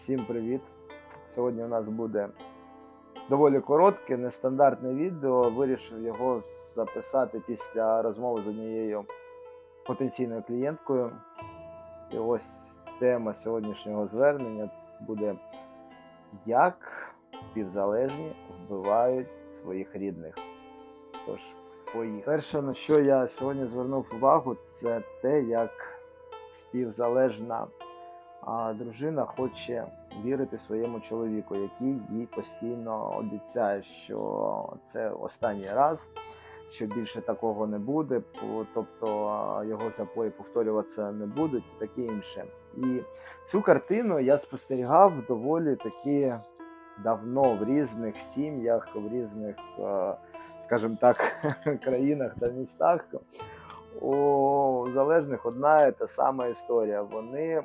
Всім привіт! Сьогодні у нас буде доволі коротке, нестандартне відео. Вирішив його записати після розмови з однією потенційною клієнткою. І ось тема сьогоднішнього звернення буде як співзалежні вбивають своїх рідних. Тож, поїхали. Перше, на що я сьогодні звернув увагу, це те, як співзалежна а дружина хоче вірити своєму чоловіку, який їй постійно обіцяє, що це останній раз, що більше такого не буде, тобто його запої повторюватися не будуть і таке інше. І цю картину я спостерігав доволі таки давно в різних сім'ях, в різних, скажімо так, країнах та містах. У залежних одна і та сама історія. Вони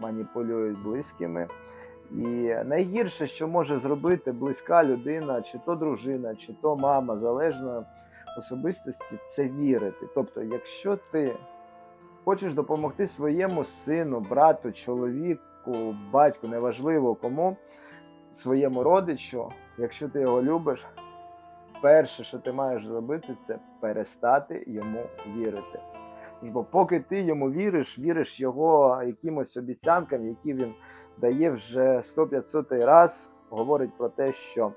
маніпулюють близькими. І найгірше, що може зробити близька людина, чи то дружина, чи то мама, залежно особистості, це вірити. Тобто, якщо ти хочеш допомогти своєму сину, брату, чоловіку, батьку, неважливо кому, своєму родичу, якщо ти його любиш, перше, що ти маєш зробити, це перестати йому вірити. Бо поки ти йому віриш, віриш його якимось обіцянкам, які він дає вже 100-500 раз, говорить про те, що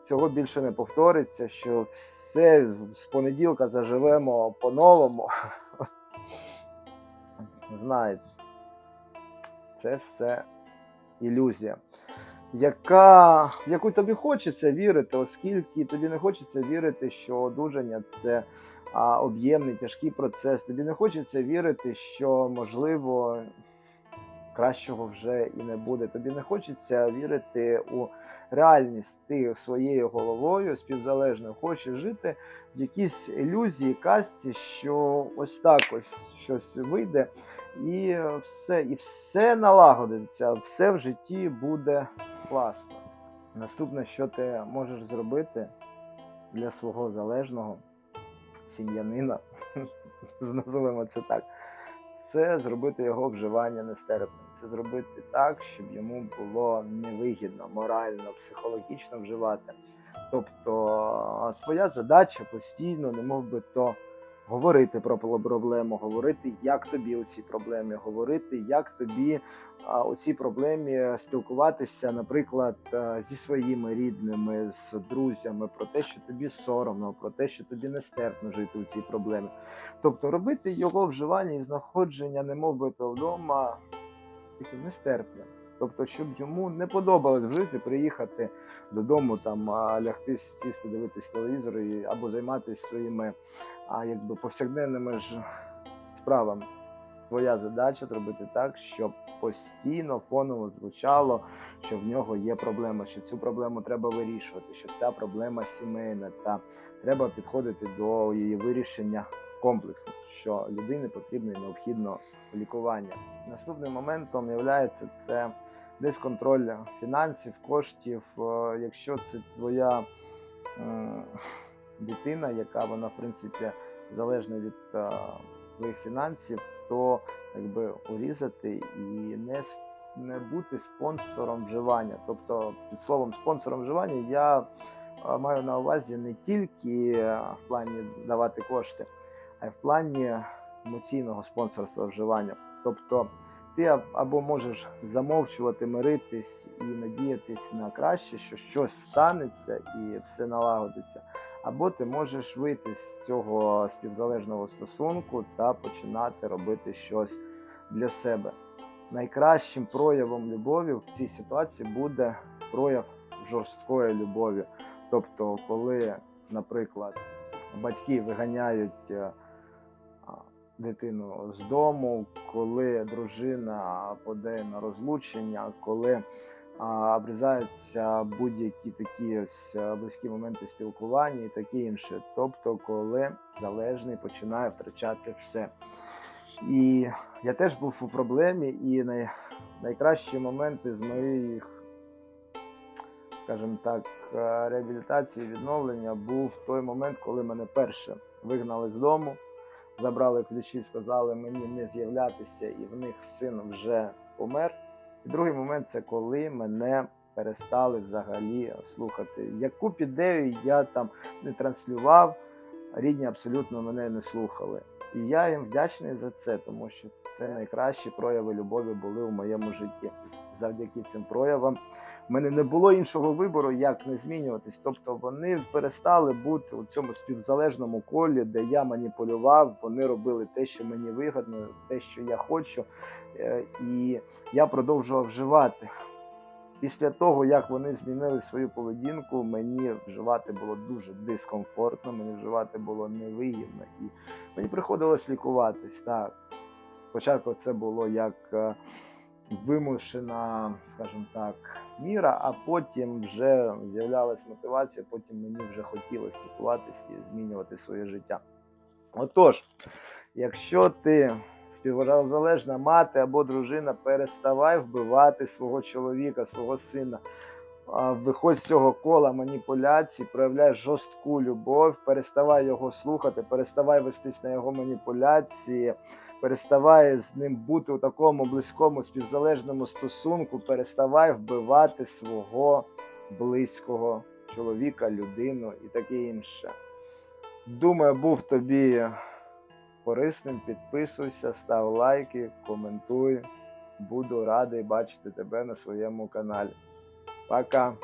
цього більше не повториться, що все з понеділка заживемо по-новому. Знаєте, це все ілюзія, яка, в яку тобі хочеться вірити, оскільки тобі не хочеться вірити, що одужання це а, об'ємний тяжкий процес. Тобі не хочеться вірити, що можливо кращого вже і не буде. Тобі не хочеться вірити у реальність. Ти своєю головою співзалежно хочеш жити в якійсь ілюзії, казці, що ось так ось щось вийде, і все, і все налагодиться, все в житті буде класно. Наступне, що ти можеш зробити для свого залежного сім'янина, називаємо це так, це зробити його вживання нестерпним. Це зробити так, щоб йому було невигідно, морально, психологічно вживати. Тобто твоя задача постійно, не мов би то говорити про проблему, говорити, як тобі у цій проблемі, говорити, як тобі у цій проблемі спілкуватися, наприклад, зі своїми рідними, з друзями, про те, що тобі соромно, про те, що тобі нестерпно жити у цій проблемі. Тобто робити його вживання і знаходження, немов би то вдома, таким нестерпним. Тобто, щоб йому не подобалось жити, приїхати додому, там а, лягти, сісти, дивитись телевізор і, або займатися своїми а, якби повсякденними ж справами. Твоя задача зробити так, щоб постійно фоново звучало, що в нього є проблема, що цю проблему треба вирішувати, що ця проблема сімейна, та треба підходити до її вирішення комплексно, що людині потрібно і необхідно лікування. Наступним моментом є це десь контроль фінансів, коштів. Е, Якщо це твоя е, дитина, яка вона в принципі залежна від е, твоїх фінансів, то якби урізати і не не бути спонсором вживання. Тобто, під словом спонсором вживання я маю на увазі не тільки в плані давати кошти, а й в плані емоційного спонсорства вживання. Тобто ти або можеш замовчувати, миритись і надіятись на краще, що щось станеться і все налагодиться. Або ти можеш вийти з цього співзалежного стосунку та починати робити щось для себе. Найкращим проявом любові в цій ситуації буде прояв жорсткої любові. Тобто, коли, наприклад, батьки виганяють е, дитину з дому, коли дружина подає на розлучення, коли а, обрізаються будь-які такі ось е, близькі моменти спілкування і таке інше. Тобто, коли залежний починає втрачати все. І я теж був у проблемі, і най, найкращі моменти з моїх, скажімо так, е, реабілітації, відновлення був той момент, коли мене перше вигнали з дому, забрали ключі, сказали мені не з'являтися, і в них син вже помер. І другий момент це коли мене перестали взагалі слухати. Яку б ідею я там не транслював, рідні абсолютно мене не слухали. І я їм вдячний за це, тому що це найкращі прояви любові були у моєму житті. Завдяки цим проявам в мене не було іншого вибору, як не змінюватись. Тобто вони перестали бути у цьому співзалежному колі, де я маніпулював, вони робили те, що мені вигідно, те, що я хочу, е, і я продовжував вживати. Після того, як вони змінили свою поведінку, мені вживати було дуже дискомфортно, мені вживати було невигідно. І мені приходилось лікуватись. Так. Спочатку це було як е, вимушена, скажімо так, міра, а потім вже з'являлась мотивація, потім мені вже хотілося спілкуватися і змінювати своє життя. Отож, якщо ти співзалежна мати або дружина, переставай вбивати свого чоловіка, свого сина. Виходь з цього кола маніпуляцій, проявляй жорстку любов, переставай його слухати, переставай вестись на його маніпуляції, переставай з ним бути у такому близькому співзалежному стосунку, переставай вбивати свого близького чоловіка, людину і таке інше. Думаю, був тобі корисним. Підписуйся, став лайки, коментуй. Буду радий бачити тебе на своєму каналі. Пока!